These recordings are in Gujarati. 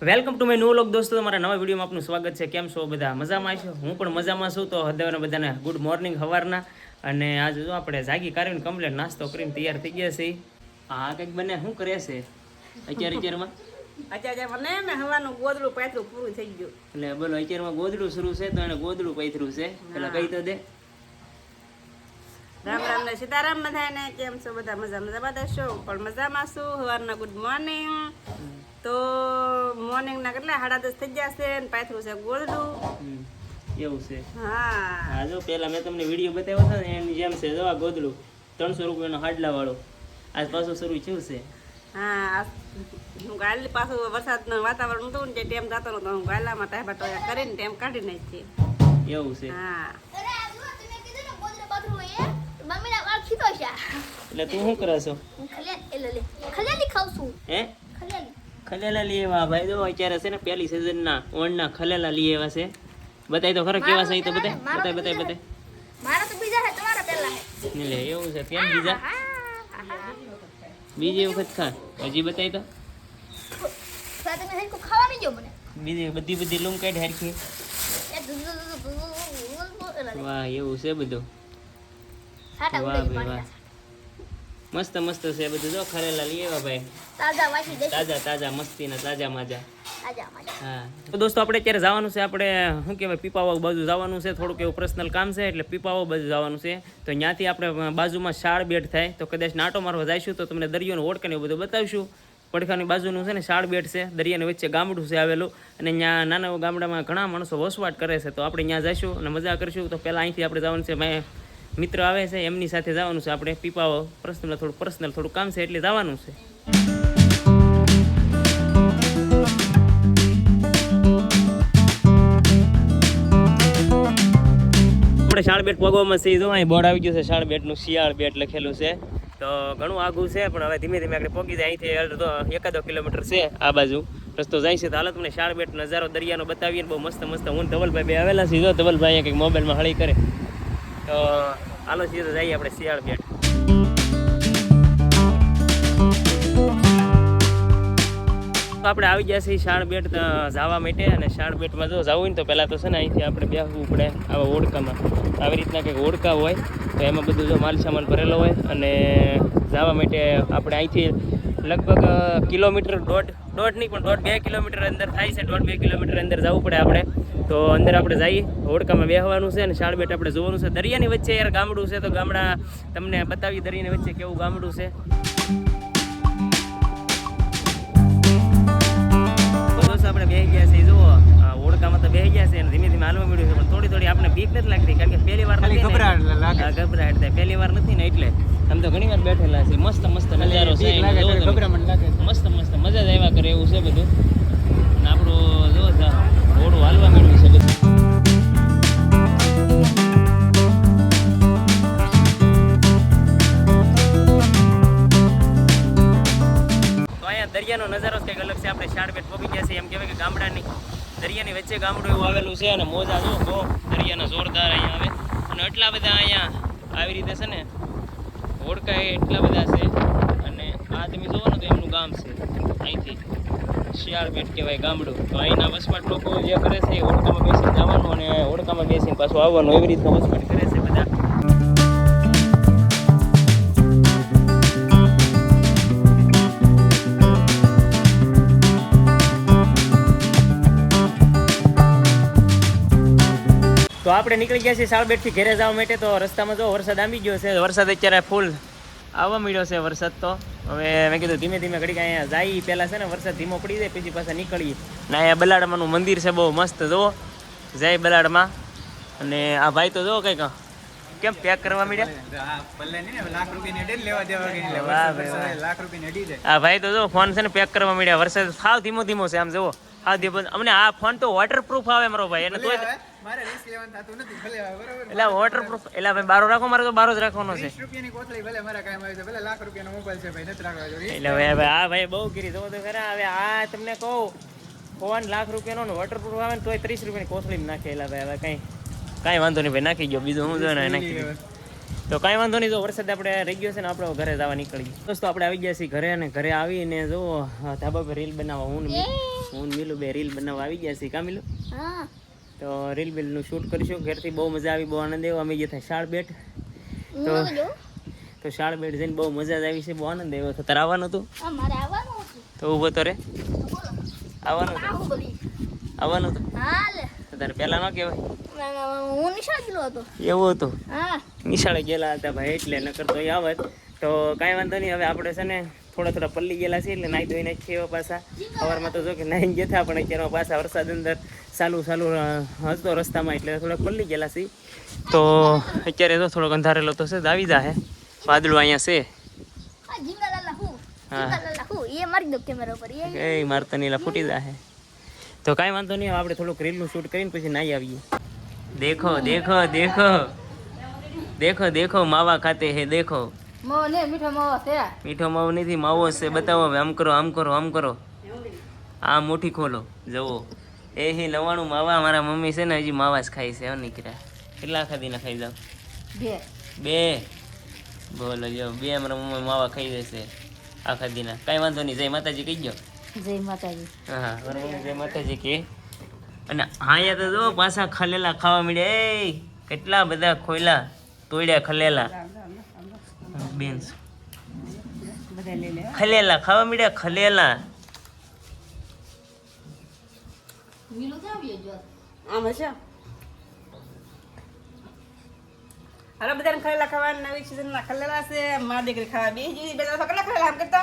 વેલકમ ટુ માય નો લોક દોસ્તો તમારા નવા વિડીયોમાં આપનું સ્વાગત છે. કેમ છો બધા? મજામાં છો? હું પણ મજામાં છું. તો હદેવને બધાને ગુડ મોર્નિંગ સવારના અને આજે જો આપણે જાગી કાઢીને કમ્પ્લેટ નાસ્તો કરીને તૈયાર થઈ ગયા છે હા કંઈક બને શું કરે છે? અત્યારે અત્યારમાં? અત્યારે મને ને હવાનું ગોદડું પાથરું પૂરું થઈ ગયું. એટલે બોલો અત્યારમાં ગોદડું શરૂ છે તો એને ગોદડું પાથરું છે. એટલે કહી તો દે. રામ રામ ને સીતારામ બધાને. કેમ છો? બધા મજા મજા બધા છો? પણ મજામાં છું. સવારના ગુડ મોર્નિંગ તો મોર્નિંગના કેટલા? સાડા દસ થઈ ગયા છે ને પાથરું છે ગોળડું. એવું છે. હા. જો પેલા મેં તમને વીડિયો બતાવ્યો હતો ને એની જેમ છે. જો આ ગોદડું ત્રણસો રૂપિયાનો હાડલા વાળો આજ પાછું શરૂ થયું છે. હા હું ગાલી પાછું વરસાદનું વાતાવરણ હતું ને તે ટેમ જતો નતો હું ગાલામાં ટાઈમ ટોયા કરીને ટેમ કાઢી નાખી એવું છે. હા. એટલે તું શું કરે છો ખલેલી. ખાઉં છું. હે. ખલેલા લઈ આવ્યા ભાઈ જો અત્યારે છે ને પહેલી સિઝનના ઓણના ખલેલા લઈ આવ્યા છે બતાય તો ખરા કેવા છે તો બતાય બતાય બતાય બતાય મારા તો બીજા છે, તમારા પહેલા છે. લે એવું છે કેમ બીજા. બીજી વખત ખા હજી બતાય તો તમે ખાવા મને. બીજી બધી બધી લૂમ કાઢી હરખી. વાહ એવું છે બધું મસ્ત મસ્ત છે બધું જો ખરેલા લઈ આવ્યા ભાઈ. તાજા વાસી તાજા તાજા મસ્તીના તાજા માજા. તાજા માજા. હા. તો દોસ્તો આપણે અત્યારે જવાનું છે આપણે શું કહેવાય પીપાવાવ બાજુ જવાનું છે. થોડુંક એવું પર્સનલ કામ છે એટલે પીપાવાવ બાજુ જવાનું છે. તો ત્યાંથી આપણે બાજુમાં શાળ બેટ થાય. તો કદાચ નાટો મારવા જઈશું તો તમને દરિયાનો ઓળખાને એવું બધું બતાવીશું. પડખાની બાજુનું છે ને શાળ બેટ છે. દરિયાની વચ્ચે ગામડું છે આવેલું. અને ત્યાં નાના ગામડામાં ઘણા માણસો વસવાટ કરે છે. તો આપણે ત્યાં જઈશું અને મજા કરીશું. તો પહેલાં અહીંથી આપણે જવાનું છે મેં મિત્ર આવે છે, એમની સાથે જવાનું છે. આપણે પીપાઓ પર્સનલ થોડું પર્સનલ થોડું કામ છે એટલે જવાનું છે. આપણે શાળ બેટ પગવામાં છે જો અહીં બોર્ડ આવી ગયું છે શાળ બેટનું શિયાળ બેટ લખેલું છે. તો ઘણું આઘું છે, પણ હવે ધીમે ધીમે આપણે પગી જાય. અહીંથી એકાદો કિલોમીટર છે આ બાજુ. રસ્તો જાય છે, તો હાલો તમને શાળ બેટ નજારો દરિયાનો બતાવીએ બહુ મસ્ત મસ્ત. હું ધવલભાઈ બે આવેલા છે જો ધવલભાઈ કંઈક મોબાઈલમાં હળી કરે. તો હાલો સીધો જઈએ આપણે શિયાળ બેટ તો આપણે આવી ગયા છીએ શાળ બેટ જવા માટે અને શાળ બેટમાં જો જવું હોય ને તો પહેલાં તો છે ને અહીંથી આપણે બેસવું પડે આવા ઓડકામાં. આવી રીતના કંઈક ઓડકા હોય, તો એમાં બધું જો માલ સામાન ભરેલો હોય અને જવા માટે આપણે અહીંથી લગભગ કિલોમીટર દોઢ દોઢ નહીં પણ દોઢ બે કિલોમીટર અંદર થાય છે, દોઢ બે કિલોમીટર અંદર જવું પડે આપણે. તો અંદર આપણે જઈએ હોડકામાં બેહવાનું છે અને શાળ બેટ આપણે જોવાનું છે. દરિયાની વચ્ચે યાર ગામડું છે તો ગામડા તમને બતાવી દરિયાની વચ્ચે કેવું ગામડું છે. આપણે બે ગયા છે જુઓ. ઓળખામાં તો બે ગયા છે અને ધીમે ધીમે હાલવા મળ્યું છે પણ થોડી થોડી આપણે બીક નથી લાગતી કારણ કે પહેલી વાર. હા, ગભરાટ થાય. પહેલી વાર નથી ને એટલે. આમ તો ઘણી વાર બેઠેલા છે. મસ્ત મસ્ત નજારો છે. મસ્ત મસ્ત મજા જ આવ્યા કરે એવું છે બધું. અને આપણું જો. ઓળું હાલવા મળ્યું દરિયાનો નજારો જ કંઈક અલગ છે. આપણે શાળબેટ પહોંચી ગયા છે એમ કહેવાય કે ગામડાની, દરિયાની વચ્ચે ગામડું એવું આવેલું છે અને મોજા જો, બહુ દરિયાના જોરદાર અહીંયા આવે. અને એટલા બધા અહીંયા આવી રીતે છે ને હોડકા એટલા બધા છે. અને આ તમે જોવો ને તો એમનું ગામ છે. અહીંથી શિયાળબેટ કહેવાય ગામડું. તો અહીંના વસવાટ લોકો જે કરે છે એ ઓળખામાં બેસીને જવાનું અને ઓળખામાં બેસીને પાછું આવવાનું. એવી રીતના વસવાટ કરે છે. તો આપણે નીકળી ગયા છીએ સાળબેટથી ઘરે જવા માટે. તો રસ્તામાં જો વરસાદ આંબી ગયો છે વરસાદ અત્યારે ફૂલ આવવા મળ્યો છે વરસાદ તો. હવે મેં કીધું ધીમે ધીમે ઘડીક અહીંયા જાય પહેલાં છે ને વરસાદ ધીમો પડી જાય પછી પાછા નીકળીએ. ને અહીંયા બલાડમાંનું મંદિર છે બહુ મસ્ત જુઓ. જય બલાડમાં. અને આ ભાઈ તો જુઓ કંઈક. કેમ પેક કરવા મળ્યા ભાઈ આ ભાઈ તો જો ફોન છે ને પેક કરવા મળ્યા વરસાદ સાવ ધીમો ધીમો છે આમ જુઓ. સાવ ધીમો અમને આ ફોન તો વોટરપ્રૂફ આવે મારો ભાઈ. એને તોય એટલે વોટરપ્રૂફ એટલે ભાઈ બારો રાખો મારે તો બારો જ રાખવાનો છે. એટલે હવે હવે આ ભાઈ બહુ કરી તો ખરા હવે આ તમને કહું ફોન લાખ રૂપિયાનો ને વોટરપ્રૂફ આવે ને તોય ત્રીસ રૂપિયાની કોથળી નાખે. એટલે ભાઈ હવે કઈ કાંઈ વાંધો નહીં ભાઈ નાખી ગયો બીજું હું જો નાખી ગયો તો કાંઈ વાંધો નહીં જો વરસાદ આપણે રહી ગયો છે ને આપણે ઘરે જવા નીકળીએ. દોસ્તો આપણે આવી ગયા છીએ ઘરે અને ઘરે આવીને જો ધાબા પર રીલ બનાવવા હું હું મિલું બે રીલ બનાવવા આવી ગયા છીએ કા મિલું? તો રીલ બિલનું શૂટ કરીશું ઘરથી બહુ મજા આવી બહુ આનંદ આવ્યો. અમે ગયા થાય શાળ બેટ. તો તો શાળ બેટ જઈને બહુ મજા જ આવી છે બહુ આનંદ આવ્યો. તો તારે આવવાનું હતું? તો ઊભો તો રે. આવવાનું હતું? આવવાનું હતું? તારે પેલા ન કહેવાય. ના, હું નિશાળ ગયેલો હતો. એવું હતું? હા. નિશાળે ગયેલા હતા ભાઈ એટલે નકર તો એ આવત. તો કાંઈ વાંધો નહીં હવે આપણે છે ને થોડા થોડા પલ્લી ગયેલા છે એટલે નાહી ધોઈ નાખીએ એવા પાછા. સવારમાં તો જો કે નાહી ગયા હતા પણ અત્યારે પાછા વરસાદ અંદર ચાલુ ચાલુ હતો રસ્તામાં એટલે થોડાક પલ્લી ગયેલા છે તો અત્યારે તો થોડોક અંધારેલો તો છે જ આવી જાહે. વાદળું અહીંયા છે. હું? એ મારી દો કેમેરા ઉપર એ મારતા નીલા ફૂટી જાહે. તો કાંઈ વાંધો નહીં આપણે થોડુંક રીલનું શૂટ કરીને પછી નાઈ આવીએ. દેખો દેખો દેખો. દેખો દેખો માવા ખાતે હે દેખો. ને મીઠો માવો નથી માવો છે. બતાવો હવે આમ કરો આમ કરો આમ કરો. આ મુઠ્ઠી ખોલો જવો એ હે લવાણું માવા મારા મમ્મી છે ને હજી માવા જ ખાઈ છે નીકળ્યા. કેટલા ખાધીના ખાઈ જાવ બે. બે? બોલો જો બે મારા મમ્મી માવા ખાઈ જશે. આખા દીના કાંઈ વાંધો નહીં જય માતાજી કહી ગયો જય માતાજી. હા મારા જય માતાજી કે. અને હાયા તો જો પાછા ખલેલા ખાવા મળ્યા. એ કેટલા બધા ખોયલા તોડ્યા ખલેલા. બેન. બધા ખલેલા ખાવા મળ્યા ખલેલા. હાલો બધાને ખરેલા ખાવા નવી સિઝનના ખલેલા છે. મારા દીકરી ખાવા બે જીવી બે ત્રણ કેટલા આમ કરતો.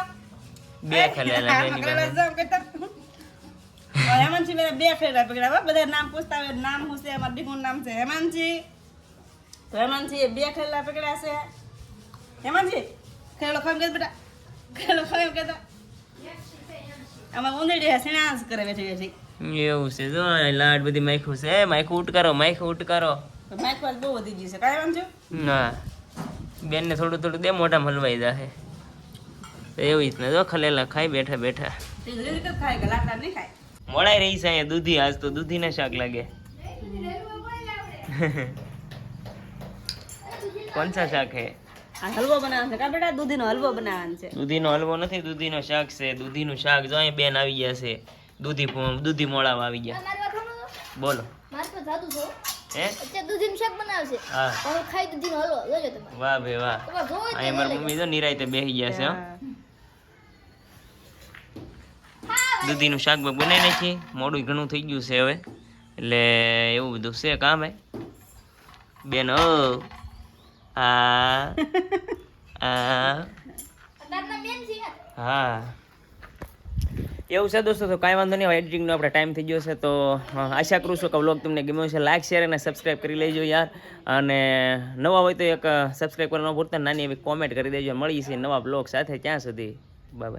બે ખલેલા બેની કરતો હેમાંશી મેરા બે ખરેલા પકડ્યા હો. બધા નામ પૂછતા હોય નામ હું છે અમાર દીકરીનું નામ છે. હેમાંશી? તો હેમાંશી બે ખેલા પકડ્યા છે. હેમાંશી ખેલો ખામ કે બેટા. ખેલો ખાવા કે આમાં ઉંદરડી સિણાસ કરે બેઠી બેઠી. એવું છે જો લાડ બધી માયખું છે. એ માયખું ઉટ કરો માયખું ઉટ કરો તો માઇક વાત બહુ વધી ગયું છે કાંઈ વાંધો? ના બેનને થોડું થોડું દે મોઢામાં હલવાઈ જાહે. એવી રીતના જો ખલેલા ખાઈ બેઠા બેઠા. મોડાઈ રહી છે અહીંયા દૂધી આજ તો દૂધીના શાક લાગે. કોણ સા શાક હે? આ હલવો બનાવવાનો છે. કા બેટા દૂધીનો હલવો બનાવવાનો છે? દૂધીનો હલવો નથી દૂધીનો શાક છે. દૂધીનું શાક જો અહીં બેન આવી ગયા છે. દૂધી દૂધી મોળામાં આવી ગયા. બોલો. મારે તો જાદુ છે હે. અત્યારે દૂધીનું શાક બનાવશે હા. હવે ખાઈ દૂધીનો હલવો. જોજો તમે. વાહ ભાઈ વાહ. અહીં મારી મમ્મી તો નિરાયતે બેસી ગયા છે હો. દૂધીનું શાક બનાવી નાખી મોડું ઘણું થઈ ગયું છે હવે. એટલે એવું બધું છે કામ હે. બેન, ઓ. આ. છે. હા. એવું છે દોસ્તો, તો કાંઈ વાંધો નહીં, હવે એડિટિંગનો આપણે ટાઈમ થઈ ગયો છે, તો આશા કરું છું કે વ્લોગ તમને ગમ્યો છે લાઇક શેર અને સબસ્ક્રાઈબ કરી લેજો યાર. અને નવા હોય તો એક સબસ્ક્રાઈબ કરવાનું ભૂલતા, નાની એવી કોમેન્ટ કરી દેજો. મળીએ છીએ નવા બ્લોગ સાથે ત્યાં સુધી. બાય